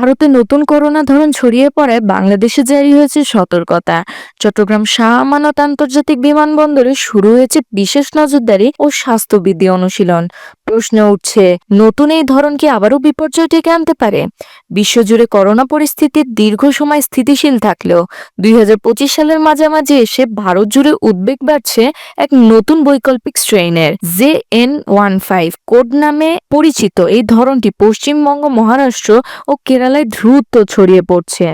ভারতে নতুন করোনা ধরন ছড়িয়ে পড়ে, বাংলাদেশে জারি হয়েছে সতর্কতা। চট্টগ্রাম শাহ আমানত আন্তর্জাতিক বিমানবন্দরে শুরু হয়েছে বিশেষ নজরদারি ও স্বাস্থ্যবিধি অনুশীলন। প্রশ্ন উঠছে, নতুন এই ধরন কি আবারও বিপর্যয় ডেকে আনতে পারে? বিশ্বজুড়ে করোনা পরিস্থিতি দীর্ঘ সময় স্থিতিশীল থাকলেও দুই হাজার পঁচিশ সালের মাঝামাঝি এসে ভারত জুড়ে উদ্বেগ বাড়ছে এক নতুন বৈকল্পিক স্ট্রেইনের J N one five. Code নামে পরিচিত এই ধরনটি পশ্চিমবঙ্গ, মহারাষ্ট্র ও কেরালায় দ্রুত ছড়িয়ে পড়ছে।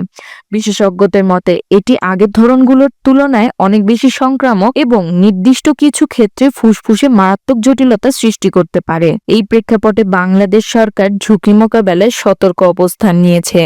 বিশেষজ্ঞদের মতে, এটি আগের ধরনগুলোর তুলনায় অনেক বেশি সংক্রামক এবং নির্দিষ্ট কিছু ক্ষেত্রে ফুসফুসে মারাত্মক জটিলতা সৃষ্টি করতে পারে। এই প্রেক্ষাপটে বাংলাদেশ সরকার ঝুঁকি মোকাবেলায় সতর্ক অবস্থান নিয়েছে।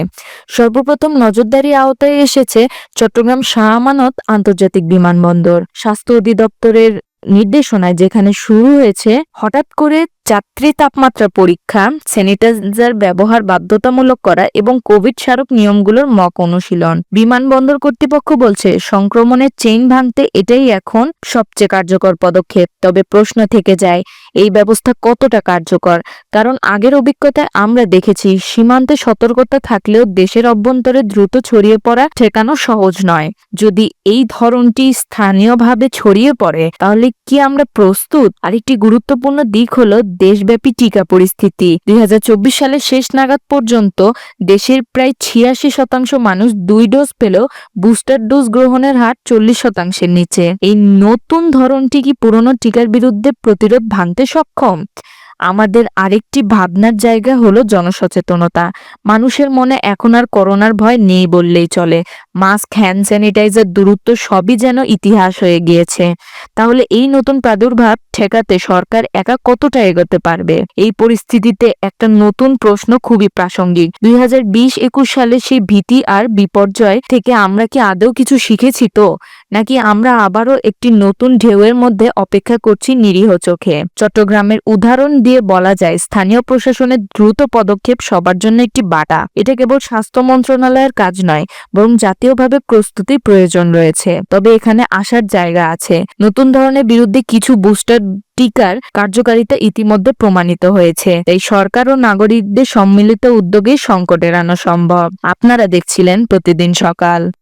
সর্বপ্রথম নজরদারি আওতায় এসেছে চট্টগ্রাম শাহ আমানত আন্তর্জাতিক বিমানবন্দর। স্বাস্থ্য অধিদপ্তরের নির্দেশনায় যেখানে শুরু হয়েছে, হঠাৎ করে যাত্রী তাপমাত্রা পরীক্ষা, স্যানিটাইজার ব্যবহার বাধ্যতামূলক করা এবং কোভিড স্মারক নিয়মগুলোর মক অনুশীলন। বিমানবন্দর কর্তৃপক্ষ বলছে সংক্রমণের চেইন ভাঙতে এটাই এখন সবচেয়ে কার্যকর পদক্ষেপ। তবে প্রশ্ন থেকে যায়, এই ব্যবস্থা কতটা কার্যকর? কারণ আগের অভিজ্ঞতায় আমরা দেখেছি, সীমান্তে সতর্কতা থাকলেও দেশের অভ্যন্তরে দ্রুত ছড়িয়ে পড়া ঠেকানো সহজ নয়। যদি এই ধরনটি স্থানীয়ভাবে ছড়িয়ে পড়ে, তাহলে কি আমরা প্রস্তুত? আরেকটি গুরুত্বপূর্ণ দিক হলো দেশব্যাপী টিকা পরিস্থিতি। দুই হাজার চব্বিশ সালের শেষ নাগাদ পর্যন্ত দেশের প্রায় ছিয়াশি শতাংশ মানুষ দুই ডোজ পেলেও বুস্টার ডোজ গ্রহণের হার চল্লিশ শতাংশের নিচে। এই নতুন ধরনটি কি পুরনো টিকার বিরুদ্ধে প্রতিরোধ ভাঙতে সক্ষম? আমাদের আরেকটি ভাবনার জায়গা হলো জনসচেতনতা। মানুষের মনে এখন আর করোনার ভয় নেই বললেই চলে। মাস্ক হ্যান্ড স্যানিটাইজার দূরত্ব সবই যেন ইতিহাস হয়ে গিয়েছে। তাহলে এই নতুন প্রাদুর্ভাব ঠেকাতে সরকার একা কতটা এগোতে পারবে? এই পরিস্থিতিতে একটা নতুন প্রশ্ন খুবই প্রাসঙ্গিক। দুই সালে সেই ভীতি আর বিপর্যয় থেকে আমরা কি আদৌ কিছু শিখেছি তো? নাকি আমরা আবারও একটি নতুন ঢেউয়ের মধ্যে অপেক্ষা করছি নিরীহ চোখে? চট্টগ্রামের উদাহরণ দিয়ে বলা যায়, স্থানীয় প্রশাসনের দ্রুত পদক্ষেপ সবার জন্য একটি বাটা। এটা কেবল স্বাস্থ্য মন্ত্রণালয়ের কাজ নয়, বরং জাতীয়ভাবে প্রস্তুতি প্রয়োজন রয়েছে। তবে এখানে আসার জায়গা আছে। নতুন ধরনের বিরুদ্ধে কিছু বুস্টার টিকার কার্যকারিতা ইতিমধ্যে প্রমাণিত হয়েছে। তাই সরকার ও নাগরিকদের সম্মিলিত উদ্যোগে সংকট এড়ানো সম্ভব। আপনারা দেখছিলেন প্রতিদিন সকাল।